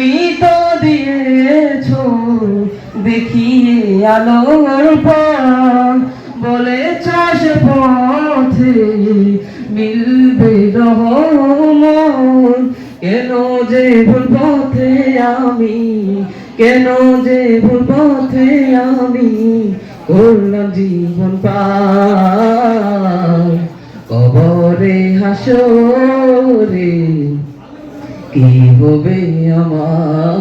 তুমি তো দিয়েছ দেখিয়ে আলোর বলেছ সে পথে মিলবে রহমান কেন যে ভুল পথে আমি, কেন যে ভুল পথে আমি করলাম জীবন পার। কবরে হাসরে কি হবে আমার?